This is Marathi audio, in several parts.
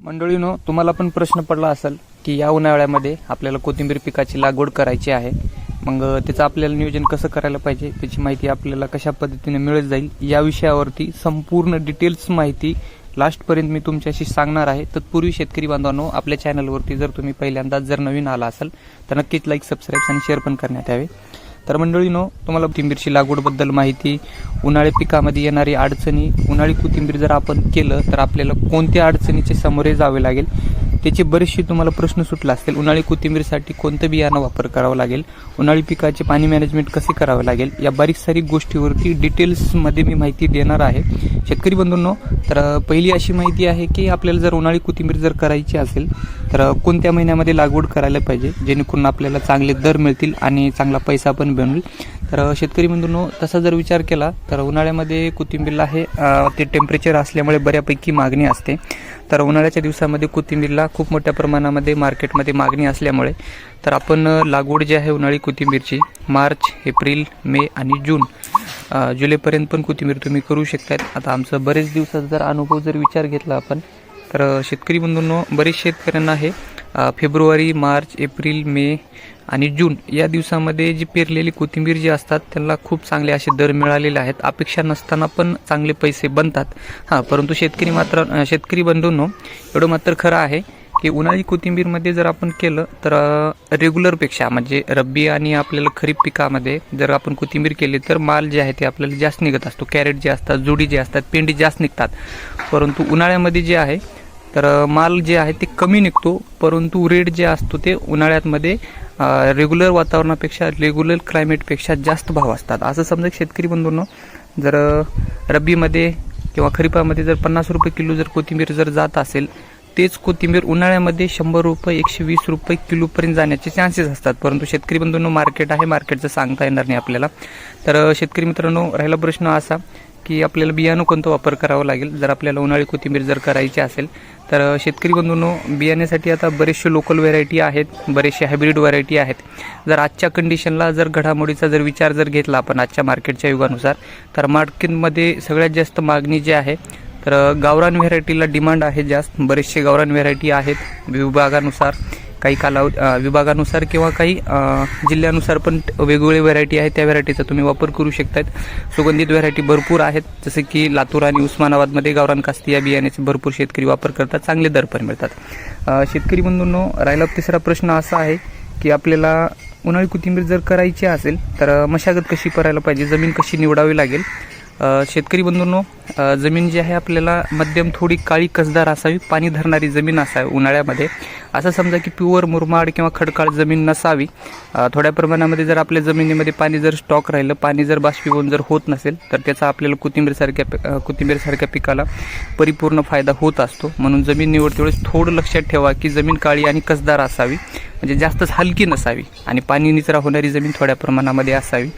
मंडळीनो तुम्हाला पण प्रश्न पडला असेल की या उन्हाळ्यामध्ये आपल्याला कोथिंबीर पिकाची लागवड करायची आहे. मग त्याचं आपल्याला नियोजन कसं करायला पाहिजे? त्याची माहिती आपल्याला कशा पद्धतीने मिळत जाईल? या विषयावरती संपूर्ण डिटेल्स माहिती लास्टपर्यंत मी तुमच्याशी सांगणार आहे. तत्पूर्वी शेतकरी बांधवांनो आपल्या चॅनलवरती जर तुम्ही पहिल्यांदाच जर नवीन आला असाल तर नक्कीच लाईक सबस्क्राईब आणि शेअर पण करण्यात यावे. तर मंडळीनो तुम्हाला कोथिंबीरची लागवडबद्दल माहिती उन्हाळी पिकामध्ये येणारी अडचणी उन्हाळी कोथिंबीर जर आपण केलं तर आपल्याला कोणत्या अडचणीचे सामोरे जावे लागेल? त्याचे बरेचसे तुम्हाला प्रश्न सुटला असतील. उन्हाळी कोथिंबीरसाठी कोणतं बियाणं वापर करावं लागेल? उन्हाळी पिकाचे पाणी मॅनेजमेंट कसे करावे लागेल? या बारीक सारीक गोष्टीवरती डिटेल्समध्ये मी माहिती देणार आहे. शेतकरी बंधूंनो तर पहिली अशी माहिती आहे की आपल्याला जर उन्हाळी कोथिंबीर जर करायची असेल तर कोणत्या महिन्यामध्ये लागवड करायला पाहिजे? जेणेकरून आपल्याला चांगले दर मिळतील आणि चांगला पैसा पण मिळेल. तर शेतकरी बंधूंनो तसा जर विचार केला तर उन्हाळ्यामध्ये कोथिंबीरला हे ते टेम्परेचर असल्यामुळे बऱ्यापैकी मागणी असते. तर उन्हाळ्याच्या दिवसामध्ये कोथिंबीरला खूप मोठ्या प्रमाणामध्ये मार्केटमध्ये मागणी असल्यामुळे तर आपण लागवड जी आहे उन्हाळी कोथिंबीरची मार्च एप्रिल मे आणि जून जुलैपर्यंत पण कोथिंबीर तुम्ही करू शकतात आता आमचं बरेच दिवसात जर अनुभव जर विचार घेतला आपण तर शेतकरी बंधूंनो बरेच शेतकऱ्यांना हे फेब्रुवारी मार्च एप्रिल मे आणि जून या दिवसामध्ये जी पेरलेली कोथिंबीर जी असतात त्यांना खूप चांगले असे दर मिळालेले आहेत. अपेक्षा नसताना पण चांगले पैसे बनतात. हां परंतु शेतकरी मात्र शेतकरी बंधूंनो एवढं मात्र खरं आहे की उन्हाळी कोथिंबीरमध्ये जर आपण केलं तर रेग्युलरपेक्षा म्हणजे रब्बी आणि आपल्याला खरीप पिकामध्ये जर आपण कोथिंबीर केली तर माल जे आहे ते आपल्याला जास्त निघत असतो. कॅरेट जे असतात जुडी जे असतात पेंडी जास्त निघतात. परंतु उन्हाळ्यामध्ये जे आहे तर माल जे आहे ते कमी निघतो परंतु रेट जे असतो ते उन्हाळ्यामध्ये रेग्युलर वातावरणापेक्षा रेग्युलर क्लायमेटपेक्षा जास्त भाव असतात. असं समजा शेतकरी बंधूंनो जर रब्बीमध्ये किंवा खरीपामध्ये जर पन्नास रुपये किलो जर कोथिंबीर जर जात असेल तेच कोथिंबीर उन्हाळ्यामध्ये शंभर रुपये एकशे वीस रुपये किलोपर्यंत जाण्याचे चान्सेस असतात. परंतु शेतकरी बंधूंनो मार्केट आहे मार्केटचं सांगता येणार नाही आपल्याला. तर शेतकरी मित्रांनो राहिला प्रश्न असा की आपल्याला बियाणं कोणतं वापर करावं लागेल? जर आपल्याला उन्हाळी कोथिंबीर जर करायची असेल तर शेतकरी बंधूंनो बियाण्यासाठी आता बरेचसे लोकल व्हरायटी आहेत बरेचसे हायब्रिड व्हरायटी आहेत. जर आजच्या कंडिशनला जर घडामोडीचा जर विचार जर घेतला आपण आजच्या मार्केटच्या युगानुसार तर मार्केटमध्ये सगळ्यात जास्त मागणी जी आहे तर गावरान व्हेरायटीला डिमांड आहे जास्त. बरेचसे गावरान व्हेरायटी आहेत विभागानुसार. काही कालावधी विभागानुसार किंवा काही जिल्ह्यानुसार पण वेगवेगळे व्हरायटी आहेत त्या व्हरायटीचा तुम्ही वापर करू शकतात सुगंधित व्हरायटी भरपूर आहेत. जसे की लातूर आणि उस्मानाबादमध्ये गावरान कास्ती या बियाण्याचे भरपूर शेतकरी वापर करतात. चांगले दर पण मिळतात शेतकरी बंधूंनो राहिला तिसरा प्रश्न असा आहे की आपल्याला उन्हाळी कोथिंबीर जर करायची असेल तर मशागत कशी करायला पाहिजे? जमीन कशी निवडावी लागेल? शेतकरी बंधूंनो जमीन जी आहे आपल्याला मध्यम थोडी काळी कसदार असावी पाणी धरणारी जमीन असावी उन्हाळ्यामध्ये. असं समजा की प्युअर मुरमाड किंवा खडकाळ जमीन नसावी. थोड्या प्रमाणामध्ये जर आपल्या जमिनीमध्ये पाणी जर स्टॉक राहिलं पाणी जर बाष्पीभवन जर होत नसेल तर त्याचा आपल्याला कोथिंबीरसारख्या कोथिंबीरसारख्या पिकाला परिपूर्ण फायदा होत असतो. म्हणून जमीन निवडते वेळेस थोडं लक्षात ठेवा की जमीन काळी आणि कसदार असावी. म्हणजे जास्तच हलकी नसावी आणि पाणी निचरा होणारी जमीन थोड्या प्रमाणामध्ये असावी.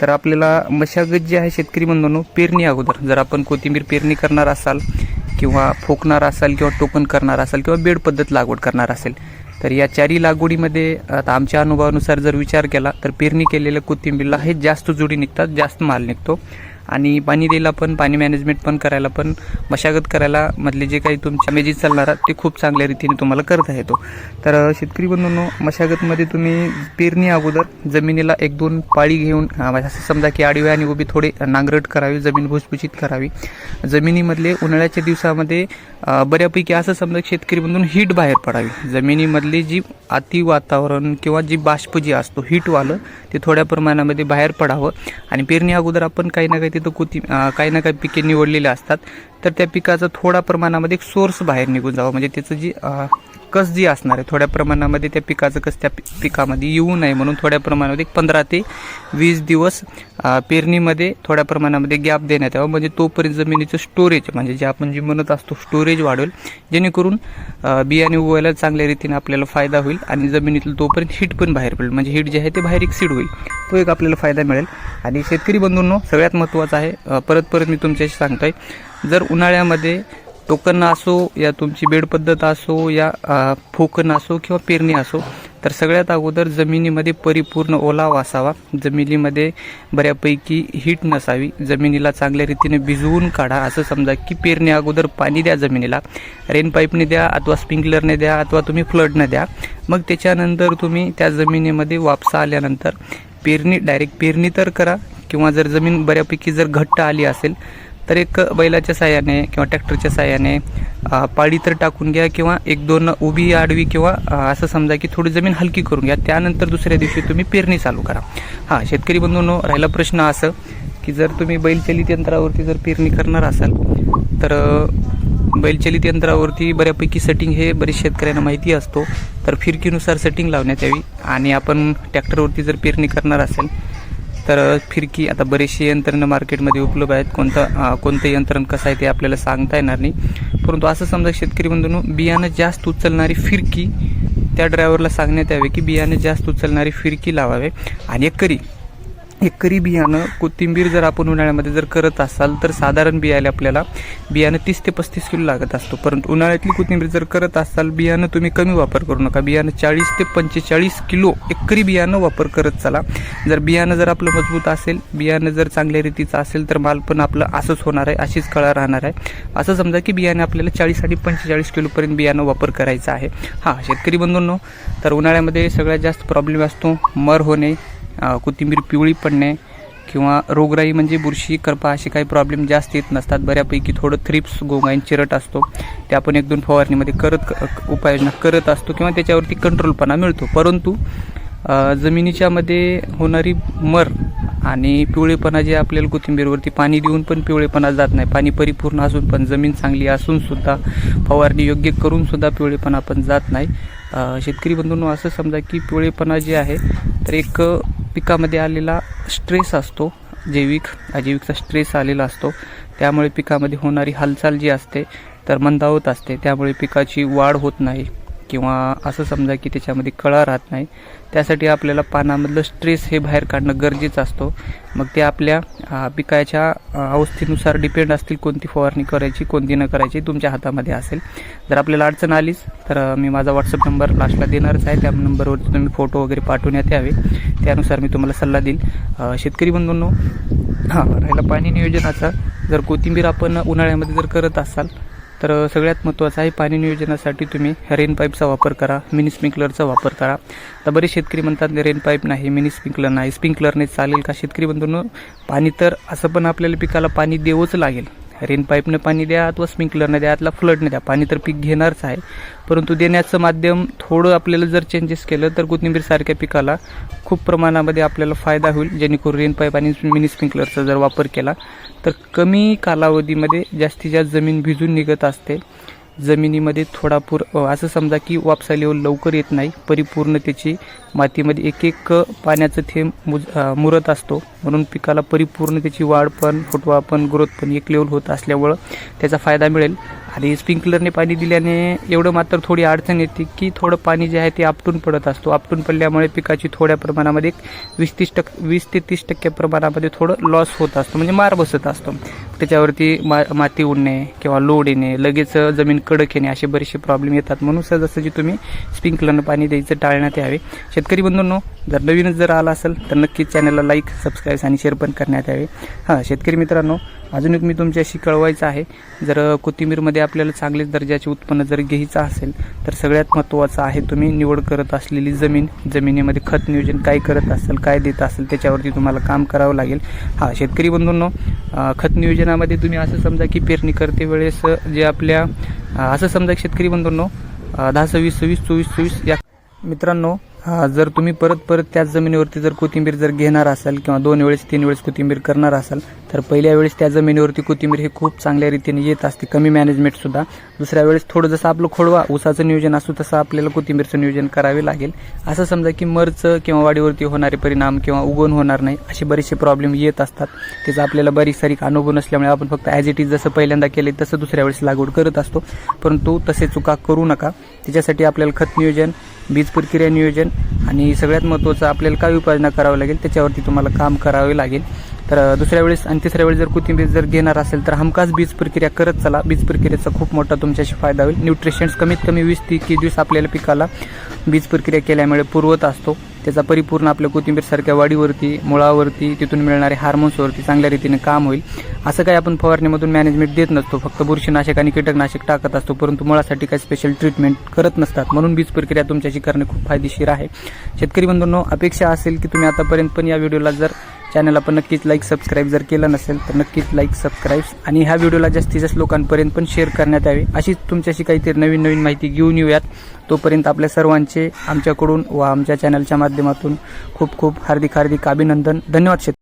तर आपल्याला मशागत जी आहे शेतकरी बंधूंनो पेरणी अगोदर जर आपण कोथिंबीर पेरणी करणार असाल किंवा फोकणार असाल किंवा टोकन करणार असाल किंवा बेड पद्धत लागवड करणार असेल तर या चारी लागवडीमध्ये आता आमच्या अनुभवानुसार जर विचार केला तर पेरणी केलेल्या कोथिंबीरला हे जास्त जुडी निघतात जास्त माल निघतो. आणि पाणी द्यायला पण पाणी मॅनेजमेंट पण करायला पण मशागत करायला मधले जे काही तुमच्या मेजीस चालणारा ते खूप चांगल्या रीतीने तुम्हाला करता येतो. तर शेतकरी बंधूंनो मशागतमध्ये तुम्ही पेरणी अगोदर जमिनीला एक दोन पाळी घेऊन म्हणजे असं समजा की आडवी आणि उभी थोडे नांगरट करावी जमीन भुसभुशीत करावी. जमिनीमधले उन्हाळ्याच्या दिवसामध्ये बऱ्यापैकी असं समजा शेतकरी बंधून हीट बाहेर पडावी. जमिनीमधली जी अति वातावरण किंवा जी बाष्प जी असतो हीटवालं ते थोड्या प्रमाणामध्ये बाहेर पडावं. आणि पेरणी अगोदर आपण काही ना काही तिथं कोथी काही ना काही पिके निवडलेले असतात. तर त्या पिकाचा थोडा प्रमाणामध्ये एक सोर्स बाहेर निघून जावं. म्हणजे त्याचं जी कस जी असणार आहे थोड्या प्रमाणामध्ये त्या पिकाचं कस त्या पिकामध्ये येऊ नये म्हणून थोड्या प्रमाणामध्ये एक पंधरा ते वीस दिवस पेरणीमध्ये थोड्या प्रमाणामध्ये गॅप देण्यात यावा. म्हणजे तोपर्यंत जमिनीचं स्टोरेज म्हणजे जे आपण जे म्हणत असतो स्टोरेज वाढेल जेणेकरून बियाणे उगवायला चांगल्या रीतीने आपल्याला फायदा होईल आणि जमिनीतलं तोपर्यंत हीट पण बाहेर पडेल. म्हणजे हीट जे आहे ते बाहेर एक्सिड होईल. तो एक आपल्याला फायदा मिळेल. आणि शेतकरी बंधूंनो सगळ्यात महत्त्वाचं आहे परत परत मी तुमच्याशी सांगतोय जर उन्हाळ्यामध्ये टोकन असो या तुमची बेड पद्धत असो या फोकन असो किंवा पेरणी असो तर सगळ्यात अगोदर जमिनीमध्ये परिपूर्ण ओलावा असावा. जमिनीमध्ये बऱ्यापैकी हीट नसावी. जमिनीला चांगल्या रीतीने भिजवून काढा. असं समजा की पेरणी अगोदर पाणी द्या जमिनीला. रेन पाईपने द्या अथवा स्प्रिंकलरने द्या अथवा तुम्ही फ्लडने द्या. मग त्याच्यानंतर तुम्ही त्या जमिनीमध्ये वापसा आल्यानंतर पेरणी डायरेक्ट पेरणी तर करा. किंवा जर जमीन बऱ्यापैकी जर घट्ट आली असेल तर एक बैलाच्या साह्याने किंवा ट्रॅक्टरच्या साह्याने पाळी तर टाकून घ्या किंवा एक दोन उभी आडवी किंवा असं समजा की थोडी जमीन हलकी करून घ्या. त्यानंतर दुसऱ्या दिवशी तुम्ही पेरणी चालू करा. हां शेतकरी बंधूंनो राहिला प्रश्न असं की जर तुम्ही बैलचलित यंत्रावरती जर पेरणी करणार असाल तर बैलचलित यंत्रावरती बऱ्यापैकी सेटिंग हे बरेच शेतकऱ्यांना माहिती असतो. तर फिरकीनुसार सेटिंग लावण्यात यावी आणि आपण ट्रॅक्टरवरती जर पेरणी करणार असेल तर फिरकी आता बरेचसे यंत्रणं मार्केटमध्ये उपलब्ध आहेत. कोणतं कोणतं यंत्रण कसं आहे ते आपल्याला सांगता येणार नाही. परंतु असं समजा शेतकरी बंधूंनो बियाणं जास्त उचलणारी फिरकी त्या ड्रायव्हरला सांगण्यात यावे की बियाणं जास्त उचलणारी फिरकी लावावे. आणि एकरी एकरी बियाणं कोथिंबीर जर आपण उन्हाळ्यामध्ये जर करत असाल तर साधारण बियाले आपल्याला बियाणं तीस ते पस्तीस किलो लागत असतो. परंतु उन्हाळ्यातली कोथिंबीर जर करत असाल बियाणं तुम्ही कमी वापर करू नका. बियाणं चाळीस ते पंचेचाळीस किलो एकरी बियाणं वापर करत चला. जर बियाणं जर आपलं मजबूत असेल बियाणं जर चांगल्या रीतीचं असेल तर माल पण आपलं असंच होणार आहे अशीच कळा राहणार आहे. असं समजा की बियाणं आपल्याला चाळीस आणि पंचेचाळीस किलोपर्यंत बियाणं वापर करायचं आहे. हां शेतकरी बंधूंनो तर उन्हाळ्यामध्ये सगळ्यात जास्त प्रॉब्लेम असतो मर होणे कोथिंबीर पिवळी पडणे किंवा रोगराई म्हणजे बुरशी करपा असे काही प्रॉब्लेम जास्त येत नसतात. बऱ्यापैकी थोडं थ्रिप्स गोगाईन चिरट असतो. ते आपण एक दोन फवारणीमध्ये करत क- उपाययोजना करत असतो किंवा त्याच्यावरती कंट्रोलपणा मिळतो. परंतु जमिनीच्यामध्ये होणारी मर आणि पिवळेपणा जे आपल्याला कोथिंबीरवरती पाणी देऊन पण पिवळेपणा जात नाही. पाणी परिपूर्ण असून पण जमीन चांगली असूनसुद्धा फवारणी योग्य करूनसुद्धा पिवळेपणा पण जात नाही. शेतकरी बंधूंनो असं समजा की पिवळेपणा जे आहे तर एक पिकामध्ये आलेला स्ट्रेस असतो. जैविक अजैविकचा स्ट्रेस आलेला असतो. त्यामुळे पिकामध्ये होणारी हालचाल जी असते तर मंदावत असते. त्यामुळे पिकाची वाढ होत नाही. किंवा असं समजा की त्याच्यामध्ये कळा राहत नाही त्यासाठी आपल्याला पानामधलं स्ट्रेस हे बाहेर काढणं गरजेचं असतो. मग ते आपल्या पिकाच्या अवस्थेनुसार डिपेंड असतील कोणती फवारणी करायची कोणती न करायची तुमच्या हातामध्ये असेल. जर आपल्याला अडचण आलीच तर मी माझा व्हॉट्सअप नंबर लास्टला देणारच आहे. त्या नंबरवरती तुम्ही फोटो वगैरे पाठवण्यात यावे. त्यानुसार मी तुम्हाला सल्ला देईल शेतकरी बंधूंनो हां राहिला पाणी नियोजनाचा. जर कोथिंबीर आपण उन्हाळ्यामध्ये जर करत असाल तर सगळ्यात महत्त्वाचं आहे पाणी नियोजनासाठी तुम्ही रेन पाईपचा वापर करा मिनी स्प्रिंकलरचा वापर करा. तर बरेच शेतकरी म्हणतात रेन पाईप नाही मिनी स्प्रिंकलर नाही स्प्रिंकलरने चालेल का? शेतकरी बंधूंनो पाणी तर असं पण आपल्याला पिकाला पाणी देवंच लागेल. रेन पाईपनं पाणी द्या अथवा स्प्रिंकलरने द्या अथवा फ्लडने द्या. पाणी तर पीक घेणारच आहे. परंतु देण्याचं माध्यम थोडं आपल्याला जर चेंजेस केलं तर कोथिंबीर सारख्या पिकाला खूप प्रमाणामध्ये आपल्याला फायदा होईल. जेणेकरून रेन पाईप आणि मिनी स्प्रिंकलरचा जर वापर केला तर कमी कालावधीमध्ये जास्तीत जास्त जमीन भिजून निघत असते. जमिनीमध्ये थोडा पूर असं समजा की वापसा लेवल लवकर येत नाही परिपूर्ण त्याची मातीमध्ये एक एक पाण्याचं थेंब मुज मुरत असतो. म्हणून पिकाला परिपूर्ण त्याची वाढ पण फुटवा पण ग्रोथ पण एक लेवल होत असल्यामुळं त्याचा फायदा मिळेल. आणि स्प्रिंकलरने पाणी दिल्याने एवढं मात्र थोडी अडचण येते की थोडं पाणी जे आहे ते आपटून पडत असतो. आपटून पडल्यामुळे पिकाची थोड्या प्रमाणामध्ये एक वीस तीस टक् वीस ते तीस टक्के प्रमाणामध्ये थोडं लॉस होत असतो. म्हणजे मार बसत असतो. त्याच्यावरती मा माती उडणे किंवा लोड येणे लगेच जमीन कडक येणे असे बरेचसे प्रॉब्लेम येतात. म्हणून सहजासहजी तुम्ही स्प्रिंकलरनं पाणी द्यायचं टाळण्यात यावे. शेतकरी बंधूंनो जर नवीनच जर आला असेल तर नक्कीच चॅनलला लाईक सबस्क्राईब आणि शेअर पण करण्यात यावे. हां शेतकरी मित्रांनो अजून एक मी तुमच्याशी कळवायचं आहे. जर कोथिंबीरमध्ये आपल्याला चांगलेच दर्जाचे उत्पन्न जर घ्यायचं असेल तर सगळ्यात महत्त्वाचं आहे तुम्ही निवड करत असलेली जमीन जमिनीमध्ये खत नियोजन काय करत असाल काय देत असेल त्याच्यावरती तुम्हाला काम करावं लागेल. हा शेतकरी बंधूंनो खत नियोजनामध्ये तुम्ही असं समजा की पेरणी करते वेळेस जे आपल्या असं समजा शेतकरी बंधूंनो दहा सव्वीस सव्वीस चोवीस चोवीस या मित्रांनो जर तुम्ही परत परत त्याच जमिनीवरती जर कोथिंबीर जर घेणार असाल किंवा दोन वेळेस तीन वेळेस कोथिंबीर करणार असाल तर पहिल्या वेळेस त्या जमिनीवरती कोथिंबीर हे खूप चांगल्या रीतीने येत असते. कमी मॅनेजमेंट सुद्धा. दुसऱ्या वेळेस थोडं जसं आपलं खोडवा ऊसाचं नियोजन असू तसं आपल्याला कोथिंबीरचं नियोजन करावे लागेल. असं समजा की मरचं किंवा वाढीवरती होणारे परिणाम किंवा उगवण होणार नाही असे बरेचसे प्रॉब्लेम येत असतात. त्याचा आपल्याला बरीच सारी अनुभव नसल्यामुळे आपण फक्त ॲज इट इज जसं पहिल्यांदा केले तसं दुसऱ्या वेळेस लागवड करत असतो. परंतु तसे चुका करू नका. त्याच्यासाठी आपल्याला खत नियोजन बीज प्रक्रिया नियोजन आणि सगळ्यात महत्त्वाचं आपल्याला काय उपाययोजना करावं लागेल त्याच्यावरती तुम्हाला काम करावे लागेल. तर दुसऱ्या वेळेस आणि तिसऱ्या वेळेस जर कोथिंबीर जर घेणार असेल तर हमखास बीज प्रक्रिया करत चला. बीज प्रक्रियेचा खूप मोठा तुमच्याशी फायदा होईल. न्यूट्रिशन्स कमीत कमी वीस ते एकवीस दिवस आपल्याला पिकाला बीज प्रक्रिया केल्यामुळे पुरवत असतो. त्याचा परिपूर्ण आपल्या कोथिंबीरसारख्या वाढीवरती मुळावरती तिथून मिळणारे हार्मोन्सवरती चांगल्या रीतीने काम होईल. असं काही आपण फवारणीमधून मॅनेजमेंट देत नसतो. फक्त बुरशीनाशक आणि कीटकनाशक टाकत असतो. परंतु मुळासाठी काही स्पेशल ट्रीटमेंट करत नसतात. म्हणून बीज प्रक्रिया तुमच्याशी करणे खूप फायदेशीर आहे. शेतकरी बंधूंनो अपेक्षा असेल की तुम्ही आतापर्यंत पण या व्हिडिओला जर चॅनल आपण नक्कीच लाईक सबस्क्राईब जर केलं नसेल तर नक्कीच लाईक सबस्क्राईब आणि ह्या व्हिडिओला जास्तीत जास्त लोकांपर्यंत पण शेअर करण्यात यावे. अशीच तुमच्याशी काहीतरी नवीन नवीन माहिती घेऊन येऊयात. तोपर्यंत आपल्या सर्वांचे आमच्याकडून व आमच्या चॅनलच्या माध्यमातून खूप खूप हार्दिक हार्दिक अभिनंदन. धन्यवाद शेतकरी.